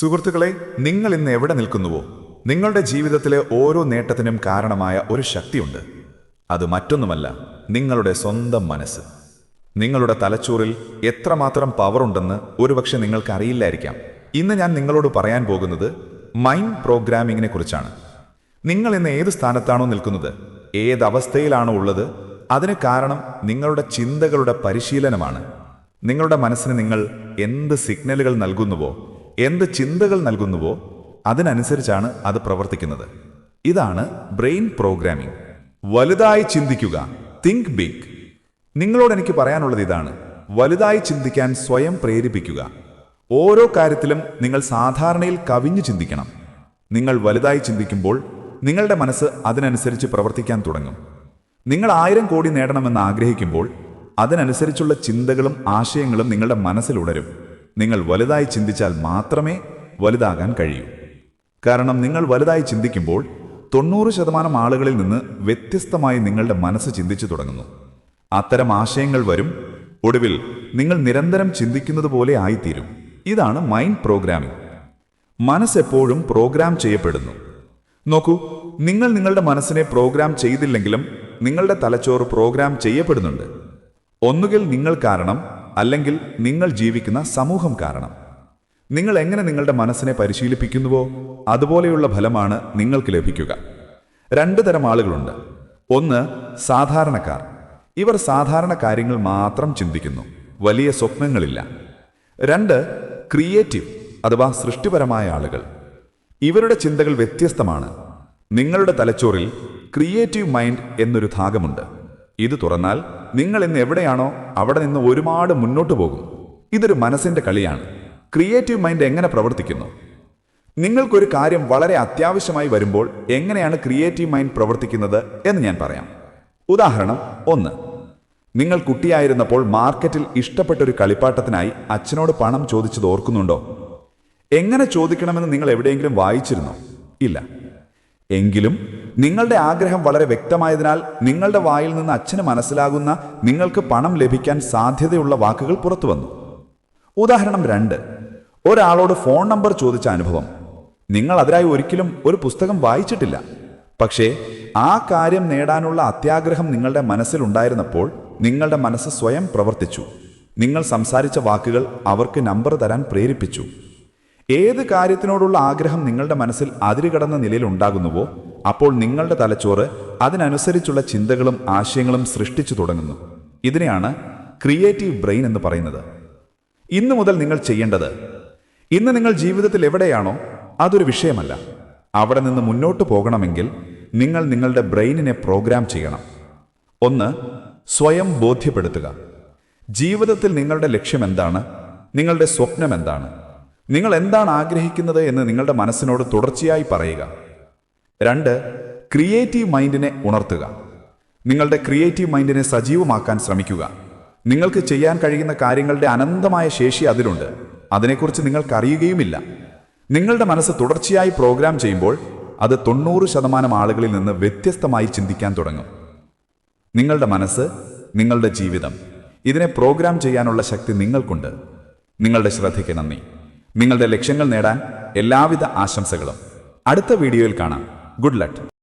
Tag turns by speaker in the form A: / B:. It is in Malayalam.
A: സുഹൃത്തുക്കളെ നിങ്ങൾ ഇന്ന് എവിടെ നിൽക്കുന്നുവോ? നിങ്ങളുടെ ജീവിതത്തിലെ ഓരോ നേട്ടത്തിനും കാരണമായ ഒരു ശക്തിയുണ്ട്. അത് മറ്റൊന്നുമല്ല നിങ്ങളുടെ സ്വന്തം മനസ്സ്. നിങ്ങളുടെ തലച്ചോറിൽ എത്രമാത്രം പവർ ഉണ്ടെന്ന് ഒരുപക്ഷെ നിങ്ങൾക്ക് അറിയില്ലായിരിക്കാം. ഇന്ന് ഞാൻ നിങ്ങളോട് പറയാൻ പോകുന്നത് മൈൻഡ് പ്രോഗ്രാമിങ്ങിനെ കുറിച്ചാണ്. നിങ്ങൾ ഇന്ന് ഏത് സ്ഥാനത്താണോ നിൽക്കുന്നത് ഏതവസ്ഥയിലാണോ ഉള്ളത് അതിന് കാരണം നിങ്ങളുടെ ചിന്തകളുടെ പരിശീലനമാണ്. നിങ്ങളുടെ മനസ്സിന് നിങ്ങൾ എന്ത് സിഗ്നലുകൾ നൽകുന്നുവോ എന്ത് ചിന്തകൾ നൽകുന്നുവോ അതിനനുസരിച്ചാണ് അത് പ്രവർത്തിക്കുന്നത്. ഇതാണ് ബ്രെയിൻ പ്രോഗ്രാമിംഗ്. വലുതായി ചിന്തിക്കുക. തിങ്ക് ബിഗ് നിങ്ങളോട് എനിക്ക് പറയാനുള്ളത് ഇതാണ്. വലുതായി ചിന്തിക്കാൻ സ്വയം പ്രേരിപ്പിക്കുക. ഓരോ കാര്യത്തിലും നിങ്ങൾ സാധാരണയിൽ കവിഞ്ഞു ചിന്തിക്കണം. നിങ്ങൾ വലുതായി ചിന്തിക്കുമ്പോൾ നിങ്ങളുടെ മനസ്സ് അതിനനുസരിച്ച് പ്രവർത്തിക്കാൻ തുടങ്ങും. നിങ്ങൾ ആയിരം കോടി നേടണമെന്ന് ആഗ്രഹിക്കുമ്പോൾ അതിനനുസരിച്ചുള്ള ചിന്തകളും ആശയങ്ങളും നിങ്ങളുടെ മനസ്സിലുടരും നിങ്ങൾ വലുതായി ചിന്തിച്ചാൽ മാത്രമേ വലുതാകാൻ കഴിയൂ. കാരണം നിങ്ങൾ വലുതായി ചിന്തിക്കുമ്പോൾ തൊണ്ണൂറ് ശതമാനം ആളുകളിൽ നിന്ന് വ്യത്യസ്തമായി നിങ്ങളുടെ മനസ്സ് ചിന്തിച്ചു തുടങ്ങുന്നു. അത്തരം ആശയങ്ങൾ വരും. ഒടുവിൽ നിങ്ങൾ നിരന്തരം ചിന്തിക്കുന്നത് പോലെ ആയിത്തീരും. ഇതാണ് മൈൻഡ് പ്രോഗ്രാമിംഗ് മനസ്സെപ്പോഴും പ്രോഗ്രാം ചെയ്യപ്പെടുന്നു. നോക്കൂ നിങ്ങൾ നിങ്ങളുടെ മനസ്സിനെ പ്രോഗ്രാം ചെയ്തില്ലെങ്കിലും നിങ്ങളുടെ തലച്ചോറ് പ്രോഗ്രാം ചെയ്യപ്പെടുന്നുണ്ട്. ഒന്നുകിൽ നിങ്ങൾ കാരണം അല്ലെങ്കിൽ നിങ്ങൾ ജീവിക്കുന്ന സമൂഹം കാരണം. നിങ്ങൾ എങ്ങനെ നിങ്ങളുടെ മനസ്സിനെ പരിശീലിപ്പിക്കുന്നുവോ അതുപോലെയുള്ള ഫലമാണ് നിങ്ങൾക്ക് ലഭിക്കുക. രണ്ടു തരം ആളുകളുണ്ട്. ഒന്ന് സാധാരണക്കാർ. ഇവർ സാധാരണ കാര്യങ്ങൾ മാത്രം ചിന്തിക്കുന്നു. വലിയ സ്വപ്നങ്ങളില്ല. രണ്ട് ക്രിയേറ്റീവ് അഥവാ സൃഷ്ടിപരമായ ആളുകൾ. ഇവരുടെ ചിന്തകൾ വ്യത്യസ്തമാണ്. നിങ്ങളുടെ തലച്ചോറിൽ ക്രിയേറ്റീവ് മൈൻഡ് എന്നൊരു ഭാഗമുണ്ട്. ഇത് തുറന്നാൽ നിങ്ങൾ ഇന്ന് എവിടെയാണോ അവിടെ നിന്ന് ഒരുപാട് മുന്നോട്ട് പോകും. ഇതൊരു മനസ്സിന്റെ കളിയാണ്. ക്രിയേറ്റീവ് മൈൻഡ് എങ്ങനെ പ്രവർത്തിക്കുന്നു? നിങ്ങൾക്കൊരു കാര്യം വളരെ അത്യാവശ്യമായി വരുമ്പോൾ എങ്ങനെയാണ് ക്രിയേറ്റീവ് മൈൻഡ് പ്രവർത്തിക്കുന്നത് എന്ന് ഞാൻ പറയാം. ഉദാഹരണം ഒന്ന്. നിങ്ങൾ കുട്ടിയായിരുന്നപ്പോൾ മാർക്കറ്റിൽ ഇഷ്ടപ്പെട്ട ഒരു കളിപ്പാട്ടത്തിനായി അച്ഛനോട് പണം ചോദിച്ചത് ഓർക്കുന്നുണ്ടോ? എങ്ങനെ ചോദിക്കണമെന്ന് നിങ്ങൾ എവിടെയെങ്കിലും വായിച്ചിരുന്നോ? ഇല്ല. എങ്കിലും നിങ്ങളുടെ ആഗ്രഹം വളരെ വ്യക്തമായതിനാൽ നിങ്ങളുടെ വായിൽ നിന്ന് അച്ഛന് മനസ്സിലാകുന്ന നിങ്ങൾക്ക് പണം ലഭിക്കാൻ സാധ്യതയുള്ള വാക്കുകൾ പുറത്തു വന്നു. ഉദാഹരണം രണ്ട്. ഒരാളോട് ഫോൺ നമ്പർ ചോദിച്ച അനുഭവം. നിങ്ങൾ അതിനായി ഒരിക്കലും ഒരു പുസ്തകം വായിച്ചിട്ടില്ല. പക്ഷേ ആ കാര്യം നേടാനുള്ള അത്യാഗ്രഹം നിങ്ങളുടെ മനസ്സിലുണ്ടായിരുന്നപ്പോൾ നിങ്ങളുടെ മനസ്സ് സ്വയം പ്രവർത്തിച്ചു. നിങ്ങൾ സംസാരിച്ച വാക്കുകൾ അവർക്ക് നമ്പർ തരാൻ പ്രേരിപ്പിച്ചു. ഏത് കാര്യത്തിനോടുള്ള ആഗ്രഹം നിങ്ങളുടെ മനസ്സിൽ അതിരുകടന്ന നിലയിൽ ഉണ്ടാകുന്നുവോ അപ്പോൾ നിങ്ങളുടെ തലച്ചോറ് അതിനനുസരിച്ചുള്ള ചിന്തകളും ആശയങ്ങളും സൃഷ്ടിച്ചു തുടങ്ങുന്നു. ഇതിനെയാണ് ക്രിയേറ്റീവ് ബ്രെയിൻ എന്ന് പറയുന്നത്. ഇന്നു മുതൽ നിങ്ങൾ ചെയ്യേണ്ടത് ഇന്ന് നിങ്ങൾ ജീവിതത്തിൽ എവിടെയാണോ അതൊരു വിഷയമല്ല. അവിടെ നിന്ന് മുന്നോട്ട് പോകണമെങ്കിൽ നിങ്ങൾ നിങ്ങളുടെ ബ്രെയിനിനെ പ്രോഗ്രാം ചെയ്യണം. ഒന്ന് സ്വയം ബോധ്യപ്പെടുത്തുക. ജീവിതത്തിൽ നിങ്ങളുടെ ലക്ഷ്യം എന്താണ്? നിങ്ങളുടെ സ്വപ്നം എന്താണ്? നിങ്ങൾ എന്താണ് ആഗ്രഹിക്കുന്നത് എന്ന് നിങ്ങളുടെ മനസ്സിനോട് തുടർച്ചയായി പറയുക. രണ്ട് ക്രിയേറ്റീവ് മൈൻഡിനെ ഉണർത്തുക. നിങ്ങളുടെ ക്രിയേറ്റീവ് മൈൻഡിനെ സജീവമാക്കാൻ ശ്രമിക്കുക. നിങ്ങൾക്ക് ചെയ്യാൻ കഴിയുന്ന കാര്യങ്ങളുടെ അനന്തമായ ശേഷി അതിലുണ്ട്. അതിനെക്കുറിച്ച് നിങ്ങൾക്കറിയുകയുമില്ല. നിങ്ങളുടെ മനസ്സ് തുടർച്ചയായി പ്രോഗ്രാം ചെയ്യുമ്പോൾ അത് തൊണ്ണൂറ് ശതമാനം ആളുകളിൽ നിന്ന് വ്യത്യസ്തമായി ചിന്തിക്കാൻ തുടങ്ങും. നിങ്ങളുടെ മനസ്സ് നിങ്ങളുടെ ജീവിതം. ഇതിനെ പ്രോഗ്രാം ചെയ്യാനുള്ള ശക്തി നിങ്ങൾക്കുണ്ട്. നിങ്ങളുടെ ശ്രദ്ധയ്ക്ക് നന്ദി. നിങ്ങളുടെ ലക്ഷ്യങ്ങൾ നേടാൻ എല്ലാവിധ ആശംസകളും. അടുത്ത വീഡിയോയിൽ കാണാം. Good luck.